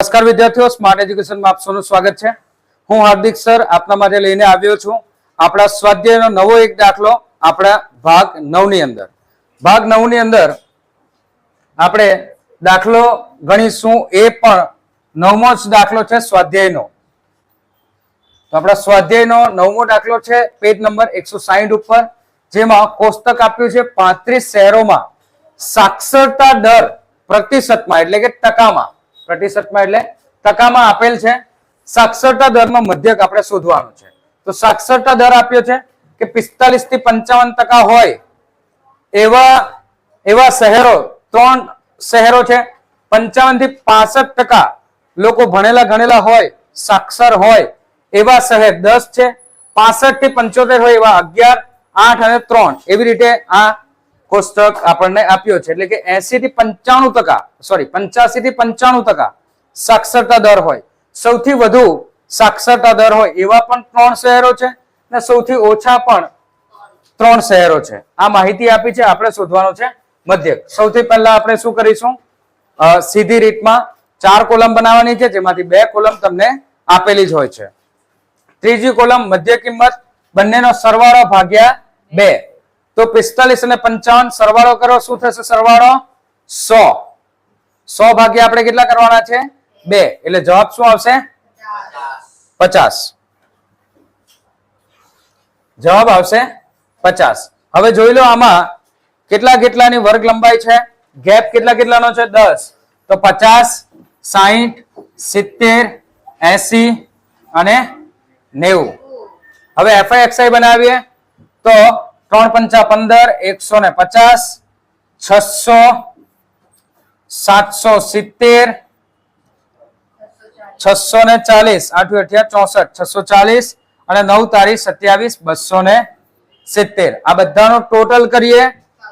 નમસ્કાર વિદ્યાર્થીઓ, સ્માર્ટ એજ્યુકેશનમાં આપ સૌનું સ્વાગત છે. હું હાર્દિક સર, આપના માટે લઈને આવ્યો છું. આપણા સ્વાધ્યાયનો નવો એક દાખલો આપણા ભાગ નવની અંદર. ભાગ નવની અંદર આપણે દાખલો ગણીશું. એ પણ નવમો જ દાખલો છે સ્વાધ્યાયનો. તો આપણા સ્વાધ્યાયનો નવમો દાખલો છે પેજ નંબર એકસો ઉપર, જેમાં કોષ્ટક આપ્યું છે પાંત્રીસ શહેરોમાં સાક્ષરતા દર પ્રતિશતમાં, એટલે કે ટકામાં. પ્રતિશતમાં એટલે ટકામાં આપેલ છે. સાક્ષરતા દરમાં મધ્યક આપણે શોધવાનું છે. તો સાક્ષરતા દર આપ્યો છે કે પિસ્તાલીસથી પંચાવન ટકા હોય એવા એવા શહેરો, ત્રણ શહેરો છે. પંચાવનથી પાસઠ ટકા લોકો ભણેલા ગણેલા હોય, સાક્ષર હોય એવા શહેર દસ છે. પાસઠથી પંચોતેર હોય એવા અગિયાર, આઠ અને ત્રણ. એવી રીતે આ કોષ્ટક આપણને આપ્યો છે. એટલે કે એસી થી પંચાણું ટકા સોરી પંચ્યાસી થી પંચાણું ટકા સાક્ષરતા દર હોય. સૌથી વધુ સાક્ષરતા દર હોય એવા પણ ત્રણ શહેરો છે ને સૌથી ઓછા પણ ત્રણ શહેરો છે. આ માહિતી આપી છે, આપણે શોધવાનું છે મધ્યક. સૌથી પહેલા આપણે શું કરીશું? સીધી રીતમાં ચાર કોલમ બનાવવાની છે, જેમાંથી બે કોલમ તમને આપેલી જ હોય છે. ત્રીજી કોલમ મધ્ય કિંમત બંનેનો સરવાળો ભાગ્યા બે. તો પિસ્તાલીસ અને પંચાવન સરવાળો કરો. શું થશે સરવાળો? સો. સો ભાગ્યા આપણે કેટલા કરવાના છે? બે. એટલે જવાબ શું આવશે? પચાસ. જવાબ આવશે પચાસ. હવે જોઈ લો આમાં કેટલા કેટલાની વર્ગ લંબાઈ છે? ગેપ કેટલા કેટલાનો છે? દસ. તો પચાસ, સાહીઠ, સિત્તેર, એસી અને નેવું. હવે એફઆઈ એક્સઆઈ બનાવીએ. તો ત્રણ પંચા પંદર, એકસો ને પચાસ, છસો, સાતસો સિત્તેર, છસો ને ચાલીસ, આઠ અઠ્યા ચોસઠ, છસો ચાલીસ અને નવ તારીખ સત્યાવીસ, બસો ને સિત્તેર. આ બધાનો ટોટલ કરીએ,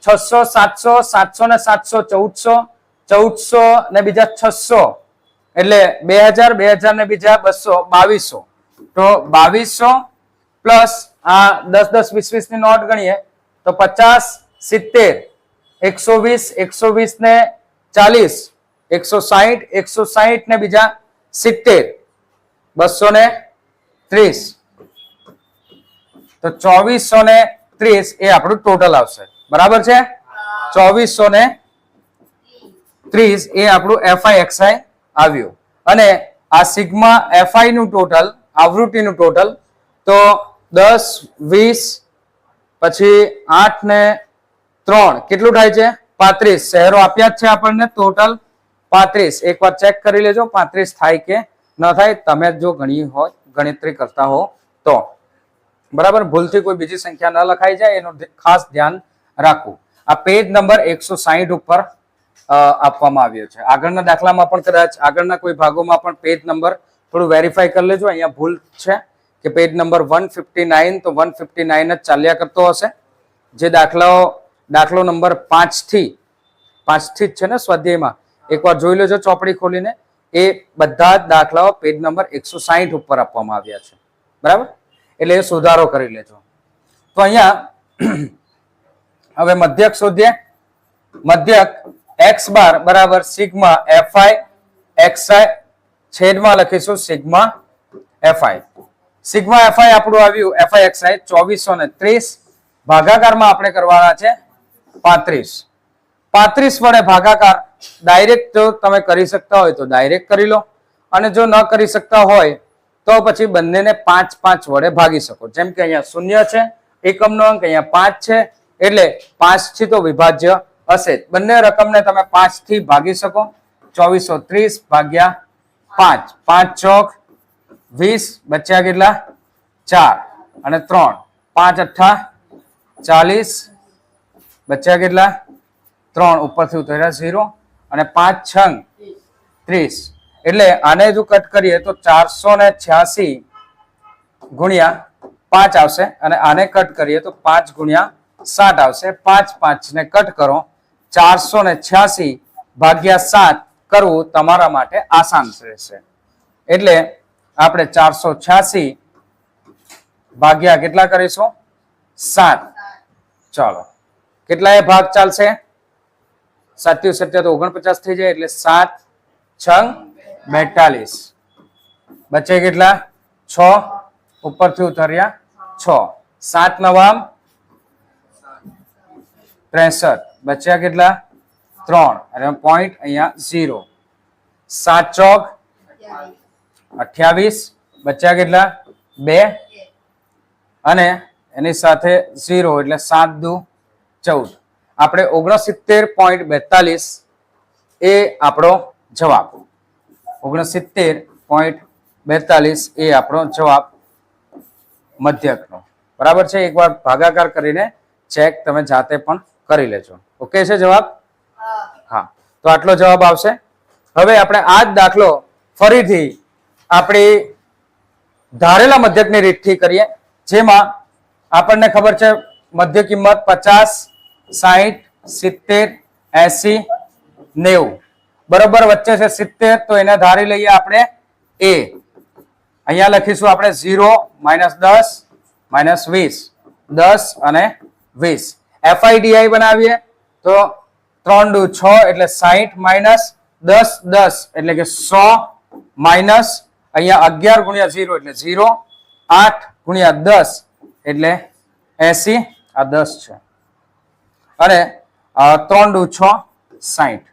છસો, સાતસો સાતસો ને સાતસો, ચૌદસો ચૌદસો ને બીજા છસો. એટલે બે હજાર બે હજાર ને બીજા બસો, બાવીસો. તો બાવીસો પ્લસ આ દસ દસ વીસ વીસની નોટ ગણીએ, તો પચાસ, સિત્તેર, એકસો વીસ એકસો વીસ ને ચાલીસ, એકસો સાહીઠ એકસો સાહીઠ ને બીજા સિત્તેર, બસો ને ત્રીસ. તો ચોવીસો ને ત્રીસ એ આપણું ટોટલ આવશે. બરાબર છે? ચોવીસો ને ત્રીસ એ આપણું એફઆઈ એક્સઆઈ આવ્યું. અને આ સિગ્મા એફઆઈ નું ટોટલ આવૃત્તિનું ટોટલ તો દસ, વીસ, પછી આઠ ને ત્રણ. કેટલું થાય છે? પાંત્રીસ. શહેરો આપ્યા જ છે આપણને ટોટલ પાંત્રીસ. એકવાર ચેક કરી લેજો, પાંત્રીસ થાય કે ન થાય. તમે જો ગણી હોય, ગણતરી કરતા હો તો. બરાબર? ભૂલથી કોઈ બીજી સંખ્યા ન લખાઈ જાય. એનું ખાસ ધ્યાન રાખવું. આ પેજ નંબર એકસો સાહીઠ ઉપર આપવામાં આવ્યો છે. આગળના દાખલામાં પણ કદાચ, આગળના કોઈ ભાગોમાં પણ પેજ નંબર થોડું વેરીફાઈ કરી લેજો. અહીંયા ભૂલ છે. કે page number one fifty nine તો વન ફિફ્ટી નાઇન જ ચાલ્યા કરતો હશે. જે દાખલાઓ, દાખલો નંબર પાંચથી પાંચથી જ છે ને સ્વાધ્યાયમાં. એકવાર જોઈ લેજો ચોપડી ખોલીને. એ બધા જ દાખલાઓ પેજ નંબર એકસો સાહીઠ ઉપર આપવામાં આવ્યા છે. બરાબર? એટલે એ સુધારો કરી લેજો. તો અહીંયા, હવે મધ્યક શોધીએ. મધ્યક એક્સ બાર બરાબર સિગ્મા એફઆઈ એક્સઆઈ છેદમાં લખીશું સિગ્મા એફઆઈ સિગ્મા એફઆઈ આપણું આવ્યું એફઆઈ એક્સાઇઝ ચોવીસો ને ત્રીસ. ભાગાકારમાં આપણે કરવાના છે પાંત્રીસ. પાંત્રીસ વડે ભાગાકાર ડાયરેક્ટ જો તમે કરી શકતા હોય તો ડાયરેક્ટ કરી લો. અને જો ન કરી શકતા હોય તો પછી બંનેને પાંચ પાંચ વડે ભાગી શકો. જેમ કે અહીંયા શૂન્ય છે, એકમનો અંક અહીંયા પાંચ છે, એટલે પાંચથી તો વિભાજ્ય હશે બંને રકમને તમે પાંચથી ભાગી શકો. ચોવીસો ત્રીસ ભાગ્યા પાંચ. પાંચ ચોક વીસ બચ્યા કેટલા? ચાર. અને ત્રણ. પાંચ અઠ્ઠા. ચાલીસ. બચ્યા કેટલા? ત્રણ. ઉપરથી ઉતર્યા ઝીરો. અને પાંચ છંગ. ત્રીસ. એટલે આને જો કટ કરીએ તો ચારસો ને છ્યાસી ગુણ્યા પાંચ આવશે. અને આને કટ કરીએ તો પાંચ ગુણ્યા સાત આવશે. પાંચ પાંચ ને કટ કરો. ચારસો ને છ્યાસી ભાગ્યા સાત કરવું તમારા માટે આસાન રહેશે. એટલે આપણે ચારસો છ્યાસી ભાગ્યા કેટલા કરીશું? સાત. ચાલો. કેટલા એ ભાગ ચાલશે? સાત્યુ સત્ય તો ઓગણપચાસ થઈ જાય એટલે સાત છંગ બેતાલીસ. બચે કેટલા? છ. ઉપરથી ઉતર્યા છ. સાત નવામ ત્રેસઠ. બચ્યા કેટલા? ત્રણ. અને પોઈન્ટ અહીંયા ઝીરો સાત ચોક અઠ્યાવીસ બચ્યા કેટલા? બે. અને એની સાથે ઝીરો એટલે સાત દુ ચૌદ. આપણે ઓગણસિત્તેર પોઈન્ટ બેતાલીસ એ આપણો જવાબ. ઓગણસિત્તેર પોઈન્ટ બેતાલીસ એ આપણો જવાબ મધ્યકનો. બરાબર છે? એકવાર ભાગાકાર કરીને ચેક તમે જાતે પણ કરી લેજો. ઓકે છે જવાબ? હા. તો આટલો જવાબ આવશે. હવે આપણે આ જ દાખલો ફરીથી આપણી ધારેલા મધ્યકની રીતથી કરીએ, જેમાં આપણને ખબર છે મધ્ય કિંમત પચાસ, સાહીઠ, સિત્તેર, એસી, નેવું. બરોબર વચ્ચે છે સિત્તેર, તો એને ધારી લઈએ આપણે એ. અહીંયા લખીશું આપણે ઝીરો, માઇનસ દસ, માઇનસ વીસ. દસ અને વીસ. એફઆઈડીઆઈ બનાવીએ, તો ત્રણ દુ છ એટલે સાહીઠ માઇનસ દસ દસ. એટલે કે સો માઇનસ અહીંયા અગિયાર ગુણ્યા ઝીરો એટલે ઝીરો, આઠ ગુણ્યા દસ એટલે એસી, આ દસ છે. અને ત્રણ દુ છ સાહીઠ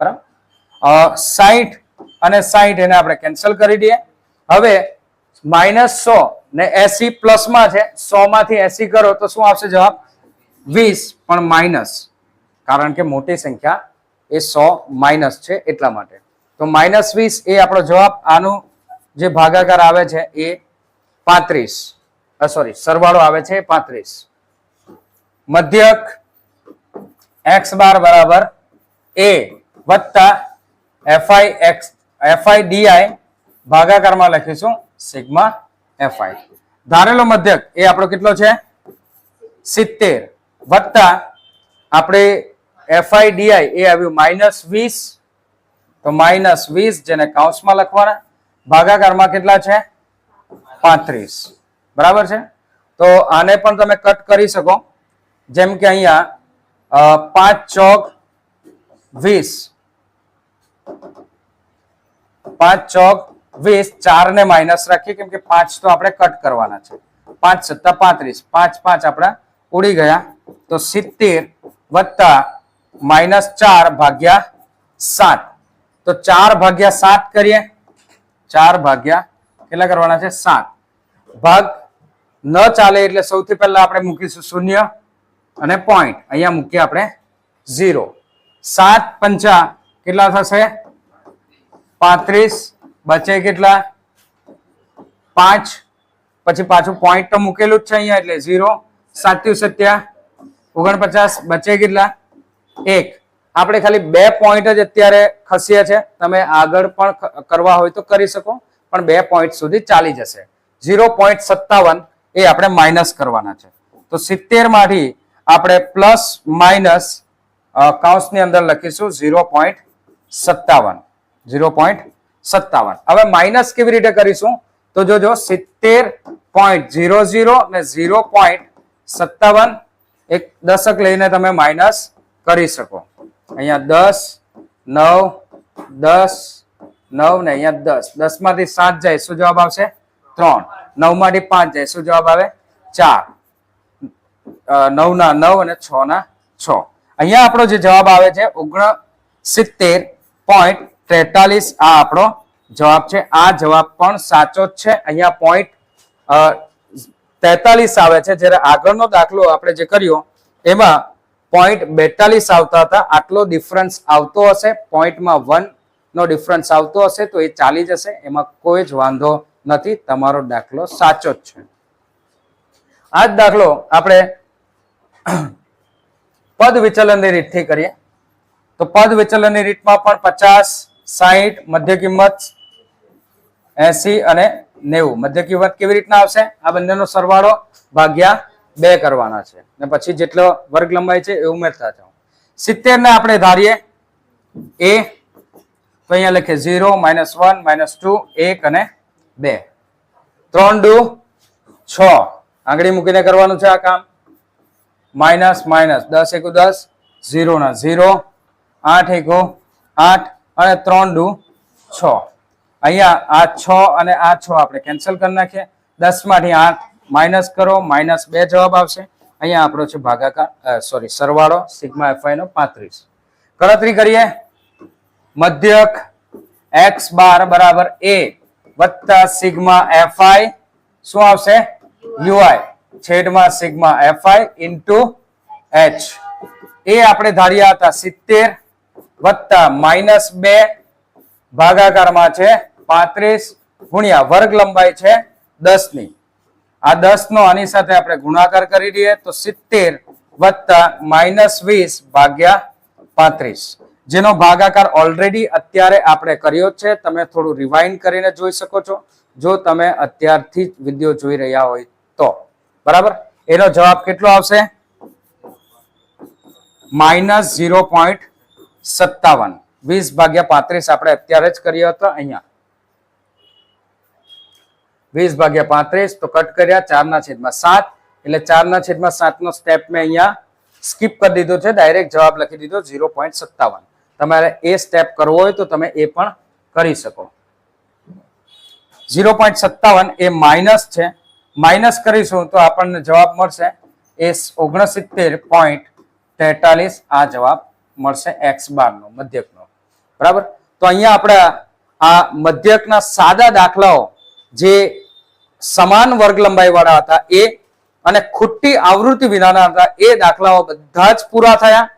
બરાબર? સાહીઠ અને સાહીઠ એને આપણે કેન્સલ કરી દઈએ. હવે માઇનસ સો ને એસી પ્લસમાં છે સો માંથી એસી કરો તો શું આવશે જવાબ? વીસ, પણ માઇનસ કારણ કે મોટી સંખ્યા એ સો માઇનસ છે એટલા માટે. તો માઇનસ વીસ એ આપણો જવાબ આનું જે ભાગાકાર આવે છે એ પાંત્રીસ. સોરી સરવાળો આવે છે પાંત્રીસ. મધ્યક એક્સ બાર બરાબર એ વત્તા F I X, F I D I ભાગાકારમાં લખીશું સિગ્મા એફઆઈ. ધારેલો મધ્યક એ આપણો કેટલો છે? સિત્તેર. વત્તા આપણે એફઆઈ ડીઆઈ એ આવ્યું માઇનસ વીસ. તો માઇનસ વીસ જેને કાઉન્સમાં લખવાના ભાગાકારમાં કેટલા છે? પાંત્રીસ. બરાબર છે? તો આને પણ તમે કટ કરી શકો. જેમ કે અહીંયા અ, પાંચ ચોક વીસ. પાંચ ચોક વીસ ચાર ને માઇનસ રાખીએ કેમ કે પાંચ તો આપણે કટ કરવાના છે. પાંચ સત્તા પાંત્રીસ. પાંચ પાંચ આપણા ઉડી ગયા. તો સિત્તેર વત્તા માઇનસ ચાર ભાગ્યા સાત. તો ચાર ભાગ્યા સાત કરીએ. ચાર ભાગ્યા કેટલા કરવાના છે? સાત. ભાગ ન ચાલે એટલે સૌથી પહેલા આપણે મૂકીશું શૂન્ય અને પોઈન્ટ અહીંયા મૂકીએ આપણે ઝીરો સાત પંચા કેટલા થશે? પાંત્રીસ. બચે કેટલા? પાંચ. પછી પાછું પોઈન્ટ તો મૂકેલું જ છે અહીંયા એટલે ઝીરો સાત્યુ સત્યા ઓગણપચાસ. બચે કેટલા? એક. આપણે ખાલી બે પોઈન્ટ જ અત્યારે ખસીએ છે તમે આગળ પણ કરવા હોય તો કરી શકો, પણ બે પોઈન્ટ સુધી ચાલી જશે. ઝીરો પોઈન્ટ સત્તાવન એ આપણે માઇનસ કરવાના છે. તો સિત્તેરમાંથી આપણે પ્લસ માઇનસ કાઉન્સની અંદર લખીશું ઝીરો પોઈન્ટ સત્તાવન. ઝીરો પોઈન્ટ સત્તાવન. હવે માઇનસ કેવી રીતે કરીશું? તો જોજો, સિત્તેર પોઈન્ટ ઝીરો ઝીરો ને ઝીરો પોઈન્ટ સત્તાવન એક દશક લઈને તમે માઇનસ કરી શકો. અહીંયા દસ, નવ દસ, નવ ને અહીંયા દસ. દસમાંથી સાત જાય, શું જવાબ આવશે? ત્રણ. નવમાંથી પાંચ જાય, શું જવાબ આવે? ચાર. નવ ના નવ અને છ ના છ. અહીંયા આપણો જે જવાબ આવે છે ઓગણ સિત્તેર પોઈન્ટ ત્રેતાલીસ આ આપણો જવાબ છે. આ જવાબ પણ સાચો જ છે. અહીંયા પોઈન્ટ તેતાલીસ આવે છે. જ્યારે આગળનો દાખલો આપણે જે કર્યો, એમાં પોઈન્ટ બેતાલીસ આવતા હતા. આટલો ડિફરન્સ આવતો હશે. પોઈન્ટમાં વન નો ડિફરન્સ આવતો હશે તો એ ચાલી જશે એમાં કોઈ જ વાંધો નથી. તમારો દાખલો સાચો જ છે. આ જ દાખલો આપણે પદ વિચલનની રીતથી કરીએ. તો પદ વિચલનની રીતમાં પણ પચાસ, સાહીઠ, મધ્ય કિંમત એસી અને નેવું. મધ્ય કિંમત કેવી રીતના આવશે? આ બંનેનો સરવાળો ભાગ્યા બે કરવાના છે. ને પછી જેટલો વર્ગ લંબાઈ છે એ ઉમેરતા જાઓ. સિત્તેર ને આપણે ધારીએ. એ, તો અહીંયા લખીએ zero, minus one, minus two, એક અને બે. ત્રણ ડુ છ. આંગળી મૂકીને કરવાનું છે આ કામ. Minus minus. દસ એકુ દસ, ઝીરો ના ઝીરો. આઠ એકુ આઠ અને ત્રણ ડુ છ. અહીંયા આ છ અને આ છ આપણે કેન્સલ કરી નાખીએ. દસમાંથી આઠ માઇનસ કરો, માઇનસ બે જવાબ આવશે. અહીંયા આપણો છે ભાગાકાર સોરી સરવાળો, સિગ્મા એફઆઈ નો પાંત્રીસ. ગણતરી કરીએ. મધ્યક એક્સ બાર બરાબર એ વત્તા સિગ્મા એફઆઈ શું આવશે? યુઆઈ છેદમાં sigma f i into h એ આપણે ધાર્યા હતા સિત્તેર વત્તા માઇનસ બે. ભાગાકારમાં છે પાંત્રીસ ગુણ્યા વર્ગ લંબાઈ છે દસની આ દસ નો આની સાથે આપણે ગુણાકાર કરી દઈએ તો સિત્તેર વત્તા માઇનસ વીસ ભાગ્યા પાંત્રીસ. જેનો ભાગાકાર ઓલરેડી અત્યારે આપણે કર્યો છે. તમે થોડું રિવાઇન્ડ કરીને જોઈ શકો છો. જો તમે અત્યારથી જ વીડિયો જોઈ રહ્યા હોય તો. બરાબર? એનો જવાબ કેટલો આવશે? માઇનસ ઝીરો પોઈન્ટ સત્તાવન. વીસ ભાગ્યા પાંત્રીસ આપણે અત્યારે જ કર્યો હતો અહીંયા. વીસ ભાગ્યા પાંત્રીસ, તો કટ કર્યા ચારના છેદમાં સાત. એટલે ચારના છેદમાં સાત નો સ્ટેપ મેં અહીંયા સ્કીપ કરી દીધો છે. ડાયરેક્ટ જવાબ લખી દીધો ઝીરો પોઈન્ટ સત્તાવન. તમારે એ સ્ટેપ કરવો હોય તો તમે એ પણ કરી શકો. ઝીરો પોઈન્ટ સત્તાવન એ માઇનસ છે. માઇનસ કરીશું તો આપણને જવાબ મળશે. એ ઓગણસિત્તેર પોઈન્ટ તેતાલીસ આ જવાબ મળશે એક્સ બાર નો મધ્યકનો. બરાબર? તો અહીંયા આપણે આ મધ્યકના સાદા દાખલાઓ જે સમાન વર્ગ લંબાઈ વાળા હતા એ અને ખુટ્ટી આવૃત્તિ વિનાના હતા. એ દાખલાઓ બધા જ પૂરા થયા.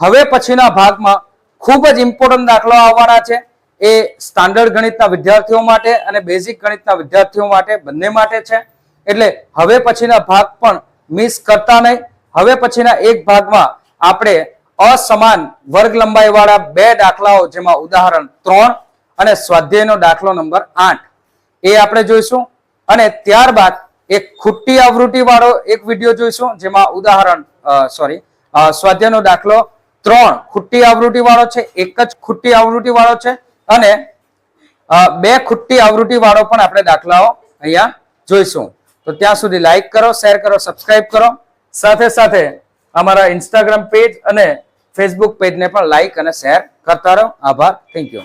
હવે પછીના ભાગમાં ખૂબ જ ઇમ્પોર્ટન્ટ દાખલાઓ આવવાના છે. એ સ્ટાન્ડર્ડ ગણિતના વિદ્યાર્થીઓ માટે અને બેઝિક ગણિતના વિદ્યાર્થીઓ માટે બંને માટે છે. એટલે હવે પછીના ભાગ પણ મિસ કરતા નહીં. હવે પછીના એક ભાગમાં આપણે અસમાન વર્ગ લંબાઈ વાળા બે દાખલાઓ, જેમાં ઉદાહરણ ત્રણ અને સ્વાધ્યાયનો દાખલો નંબર આઠ. એ આપણે જોઈશું. અને ત્યારબાદ એક ખુટ્ટી આવૃત્તિ વાળો એક વીડિયો જોઈશું, જેમાં ઉદાહરણ સોરી સ્વાધ્યાયનો દાખલો ત્રણ ખુટ્ટી આવૃત્તિ વાળો છે, એક જ ખુટ્ટી આવૃત્તિ વાળો છે, અને બે ખુટ્ટી આવૃત્તિ વાળો પણ આપણે દાખલાઓ અહીંયા જોઈશું. તો ત્યાં સુધી લાઈક કરો શેર કરો સબસ્ક્રાઈબ કરો. સાથે સાથે અમારા ઇન્સ્ટાગ્રામ પેજ અને ફેસબુક પેજને પણ લાઈક અને શેર કરતા રહો. આભાર. Thank you